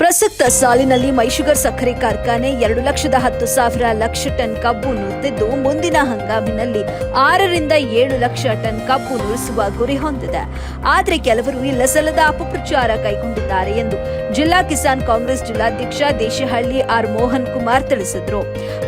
ಪ್ರಸಕ್ತ ಸಾಲಿನಲ್ಲಿ ಮೈಶುಗರ್ ಸಕ್ಕರೆ ಕಾರ್ಖಾನೆ ಎರಡು ಲಕ್ಷದ ಹತ್ತು ಸಾವಿರ ಲಕ್ಷ ಟನ್ ಕಬ್ಬು ನುರಿತಿದ್ದು ಮುಂದಿನ ಹಂಗಾಮಿನಲ್ಲಿ ಆರರಿಂದ ಏಳು ಲಕ್ಷ ಟನ್ ಕಬ್ಬು ನುರಿಸುವ ಗುರಿ ಹೊಂದಿದೆ. ಆದರೆ ಕೆಲವರು ಇಲ್ಲಸಲ್ಲದ ಅಪಪ್ರಚಾರ ಕೈಗೊಂಡಿದ್ದಾರೆ ಎಂದು ಜಿಲ್ಲಾ ಕಿಸಾನ್ ಕಾಂಗ್ರೆಸ್ ಜಿಲ್ಲಾಧ್ಯಕ್ಷ ದೇಶಹಳ್ಳಿ ಆರ್ ಮೋಹನ್ ಕುಮಾರ್ ತಿಳಿಸಿದರು.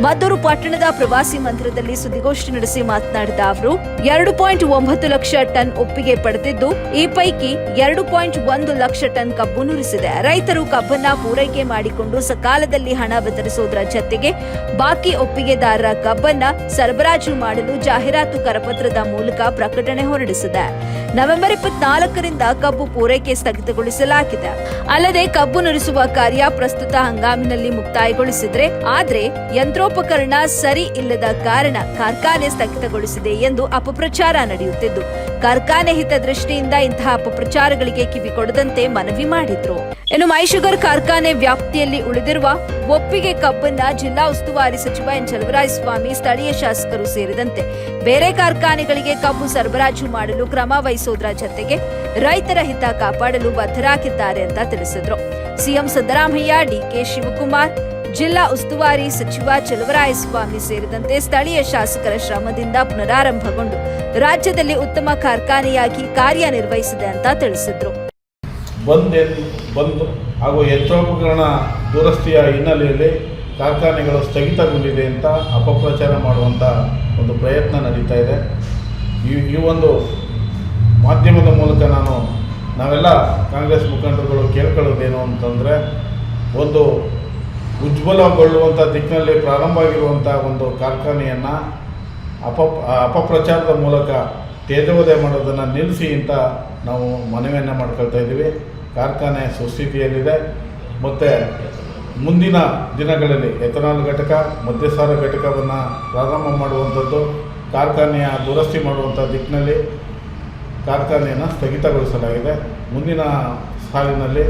ಮದ್ದೂರು ಪಟ್ಟಣದ ಪ್ರವಾಸಿ ಮಂದಿರದಲ್ಲಿ ಸುದ್ದಿಗೋಷ್ಠಿ ನಡೆಸಿ ಮಾತನಾಡಿದ ಅವರು, ಎರಡು ಪಾಯಿಂಟ್ ಒಂಬತ್ತು ಲಕ್ಷ ಟನ್ ಒಪ್ಪಿಗೆ ಪಡೆದಿದ್ದು, ಈ ಪೈಕಿ ಎರಡು ಪಾಯಿಂಟ್ ಒಂದು ಲಕ್ಷ ಟನ್ ಕಬ್ಬು ನುರಿಸಿದೆ. ರೈತರು ಕಬ್ಬನ್ನ ಪೂರೈಕೆ ಮಾಡಿಕೊಂಡು ಸಕಾಲದಲ್ಲಿ ಹಣ ವಿತರಿಸುವುದರ ಜತೆಗೆ ಬಾಕಿ ಒಪ್ಪಿಗೆದಾರರ ಕಬ್ಬನ್ನ ಸರಬರಾಜು ಮಾಡಲು ಜಾಹೀರಾತು ಕರಪತ್ರದ ಮೂಲಕ ಪ್ರಕಟಣೆ ಹೊರಡಿಸಿದೆ. ನವೆಂಬರ್ ಇಪ್ಪತ್ನಾಲ್ಕರಿಂದ ಕಬ್ಬು ಪೂರೈಕೆ ಸ್ಥಗಿತಗೊಳಿಸಲಾಗಿದೆ. ಅಲ್ಲದೆ ಕಬ್ಬು ನುರಿಸುವ ಕಾರ್ಯ ಪ್ರಸ್ತುತ ಹಂಗಾಮಿನಲ್ಲಿ ಮುಕ್ತಾಯಗೊಳಿಸಿದ್ರೆ, ಆದ್ರೆ ಯಂತ್ರೋಪಕರಣ ಸರಿ ಇಲ್ಲದ ಕಾರಣ ಕಾರ್ಖಾನೆ ಸ್ಥಗಿತಗೊಳಿಸಿದೆ ಎಂದು ಅಪಪ್ರಚಾರ ನಡೆಯುತ್ತಿದ್ದು ಕಾರ್ಖಾನೆ ಹಿತದೃಷ್ಟಿಯಿಂದ ಇಂತಹ ಅಪಪ್ರಚಾರಗಳಿಗೆ ಕಿವಿಕೊಡದಂತೆ ಮನವಿ ಮಾಡಿದ್ರು. ಇನ್ನು ಮೈಶುಗರ್ ಕಾರ್ಖಾನೆ ವ್ಯಾಪ್ತಿಯಲ್ಲಿ ಉಳಿದಿರುವ ಒಪ್ಪಿಗೆ ಕಬ್ಬನ್ನ ಜಿಲ್ಲಾ ಉಸ್ತುವಾರಿ ಸಚಿವ ಎನ್. ಚಲವರಾಯಸ್ವಾಮಿ ಸ್ಥಳೀಯ ಶಾಸಕರು ಸೇರಿದಂತೆ ಬೇರೆ ಕಾರ್ಖಾನೆಗಳಿಗೆ ಕಬ್ಬು ಸರಬರಾಜು ಮಾಡಲು ಕ್ರಮ ವಹಿಸೋದ್ರ ಜತೆಗೆ ರೈತರ ಹಿತ ಕಾಪಾಡಲು ಬದ್ಧರಾಗಿದ್ದಾರೆ ಅಂತ ತಿಳಿಸಿದ್ರು. ಸಿಎಂ ಸಿದ್ದರಾಮಯ್ಯ ಡಿಕೆ ಶಿವಕುಮಾರ್ ಜಿಲ್ಲಾ ಉಸ್ತುವಾರಿ ಸಚಿವ ಚಲವರಾಯಸ್ವಾಮಿ ಸೇರಿದಂತೆ ಸ್ಥಳೀಯ ಶಾಸಕರ ಶ್ರಮದಿಂದ ಪುನರಾರಂಭಗೊಂಡು ರಾಜ್ಯದಲ್ಲಿ ಉತ್ತಮ ಕಾರ್ಖಾನೆಯಾಗಿ ಕಾರ್ಯನಿರ್ವಹಿಸಿದೆ ಅಂತ ತಿಳಿಸಿದ್ರು. ಹಾಗೂ ಯಂತ್ರೋಪಕರಣ ದುರಸ್ತಿಯ ಹಿನ್ನೆಲೆಯಲ್ಲಿ ಕಾರ್ಖಾನೆಗಳು ಸ್ಥಗಿತಗೊಂಡಿದೆ ಅಂತ ಅಪಪ್ರಚಾರ ಮಾಡುವಂಥ ಒಂದು ಪ್ರಯತ್ನ ನಡೀತಾ ಇದೆ. ಈ ಈ ಒಂದು ಮಾಧ್ಯಮದ ಮೂಲಕ ನಾನು ನಾವೆಲ್ಲ ಕಾಂಗ್ರೆಸ್ ಮುಖಂಡರುಗಳು ಕೇಳ್ಕೊಳ್ಳೋದೇನು ಅಂತಂದರೆ ಒಂದು ಉಜ್ವಲಗೊಳ್ಳುವಂಥ ದಿಕ್ಕಿನಲ್ಲಿ ಪ್ರಾರಂಭ ಆಗಿರುವಂಥ ಒಂದು ಕಾರ್ಖಾನೆಯನ್ನು ಅಪ, ಅಪಪ್ರಚಾರದ ಮೂಲಕ ತೇಜೋದಯ ಮಾಡೋದನ್ನು ನಿಲ್ಲಿಸಿ ಅಂತ ನಾವು ಮನವಿಯನ್ನು ಮಾಡ್ಕೊಳ್ತಾ ಇದ್ದೀವಿ. ಕಾರ್ಖಾನೆ ಸುಸ್ಥಿತಿಯಲ್ಲಿದೆ. ಮತ್ತು ಮುಂದಿನ ದಿನಗಳಲ್ಲಿ ಎಥನಾಲ್ ಘಟಕ, ಮದ್ಯಸಾರ ಘಟಕವನ್ನು ಪ್ರಾರಂಭ ಮಾಡುವಂಥದ್ದು, ಕಾರ್ಖಾನೆಯ ದುರಸ್ತಿ ಮಾಡುವಂಥ ದಿಕ್ಕಿನಲ್ಲಿ ಕಾರ್ಖಾನೆಯನ್ನು ಸ್ಥಗಿತಗೊಳಿಸಲಾಗಿದೆ. ಮುಂದಿನ ಸಾಲಿನಲ್ಲಿ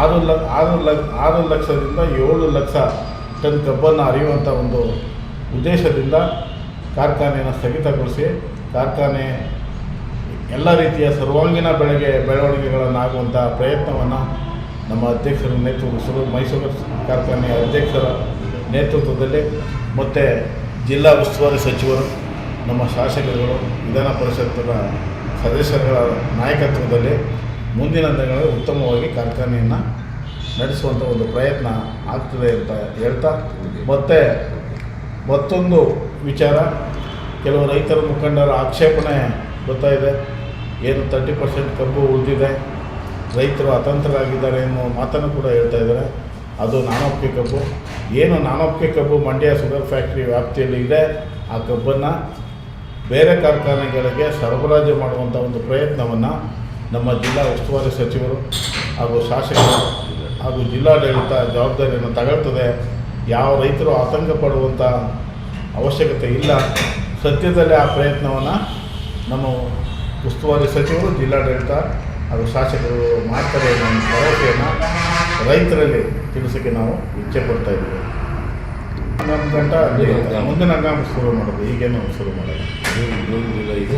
ಆರು ಲ ಆರು ಲ ಆರು ಲಕ್ಷದಿಂದ ಏಳು ಲಕ್ಷ ಟನ್ ಕಬ್ಬನ್ನು ಅರಿಯುವಂಥ ಒಂದು ಉದ್ದೇಶದಿಂದ ಕಾರ್ಖಾನೆಯನ್ನು ಸ್ಥಗಿತಗೊಳಿಸಿ, ಕಾರ್ಖಾನೆ ಎಲ್ಲ ರೀತಿಯ ಸರ್ವಾಂಗೀಣ ಬೆಳೆಗೆ ಬೆಳವಣಿಗೆಗಳನ್ನಾಗುವಂಥ ಪ್ರಯತ್ನವನ್ನು ನಮ್ಮ ಅಧ್ಯಕ್ಷರ ನೇತೃತ್ವ ಮೈಸೂರು ಕಾರ್ಖಾನೆಯ ಅಧ್ಯಕ್ಷರ ನೇತೃತ್ವದಲ್ಲಿ, ಮತ್ತು ಜಿಲ್ಲಾ ಉಸ್ತುವಾರಿ ಸಚಿವರು, ನಮ್ಮ ಶಾಸಕರುಗಳು, ವಿಧಾನ ಪರಿಷತ್ತಿನ ಸದಸ್ಯರುಗಳ ನಾಯಕತ್ವದಲ್ಲಿ ಮುಂದಿನ ದಿನಗಳಲ್ಲಿ ಉತ್ತಮವಾಗಿ ಕಾರ್ಖಾನೆಯನ್ನು ನಡೆಸುವಂಥ ಒಂದು ಪ್ರಯತ್ನ ಆಗ್ತದೆ ಅಂತ ಹೇಳ್ತಾ ಮತ್ತೆ ಮತ್ತೊಂದು ವಿಚಾರ, ಕೆಲವು ರೈತರ ಮುಖಂಡರ ಆಕ್ಷೇಪಣೆ ಬರ್ತಾ ಇದೆ. ಏನು ತರ್ಟಿ ಪರ್ಸೆಂಟ್ ಕಬ್ಬು ಉಳಿದಿದೆ, ರೈತರು ಅತಂತ್ರರಾಗಿದ್ದಾರೆ ಎನ್ನುವ ಮಾತನ್ನು ಕೂಡ ಹೇಳ್ತಾ ಇದ್ದಾರೆ. ಅದು ನಾನೊಪ್ಪಿಗೆ ಕಬ್ಬು. ಏನು ನಾನೊಪ್ಪಿಗೆ ಕಬ್ಬು? ಮಂಡ್ಯ ಶುಗರ್ ಫ್ಯಾಕ್ಟ್ರಿ ವ್ಯಾಪ್ತಿಯಲ್ಲಿ ಇದೆ. ಆ ಕಬ್ಬನ್ನು ಬೇರೆ ಕಾರ್ಖಾನೆಗಳಿಗೆ ಸರಬರಾಜು ಮಾಡುವಂಥ ಒಂದು ಪ್ರಯತ್ನವನ್ನು ನಮ್ಮ ಜಿಲ್ಲಾ ಉಸ್ತುವಾರಿ ಸಚಿವರು ಹಾಗೂ ಶಾಸಕರು ಹಾಗೂ ಜಿಲ್ಲಾಡಳಿತ ಜವಾಬ್ದಾರಿಯನ್ನು ತಗೊಳ್ತದೆ. ಯಾವ ರೈತರು ಆತಂಕ ಪಡುವಂಥ ಅವಶ್ಯಕತೆ ಇಲ್ಲ. ಸದ್ಯದಲ್ಲೇ ಆ ಪ್ರಯತ್ನವನ್ನು ನಮ್ಮ ಉಸ್ತುವಾರಿ ಸಚಿವರು ಜಿಲ್ಲಾಡಳಿತ ಹಾಗೂ ಶಾಸಕರು ಮಾಡ್ತಾರೆ ಅನ್ನೋ ಭರವಸೆಯನ್ನು ರೈತರಲ್ಲಿ ತಿಳಿಸೋಕ್ಕೆ ನಾವು ಇಚ್ಛೆ ಪಡ್ತಾ ಇದ್ದೀವಿ. ನಮ್ಮ ಗಂಟೆ ಅಲ್ಲಿ ಮುಂದಿನ ಹಂಗಾಮ ಶುರು ಮಾಡೋದು. ಈಗೇನು ಶುರು ಮಾಡೋದು? ಈಗ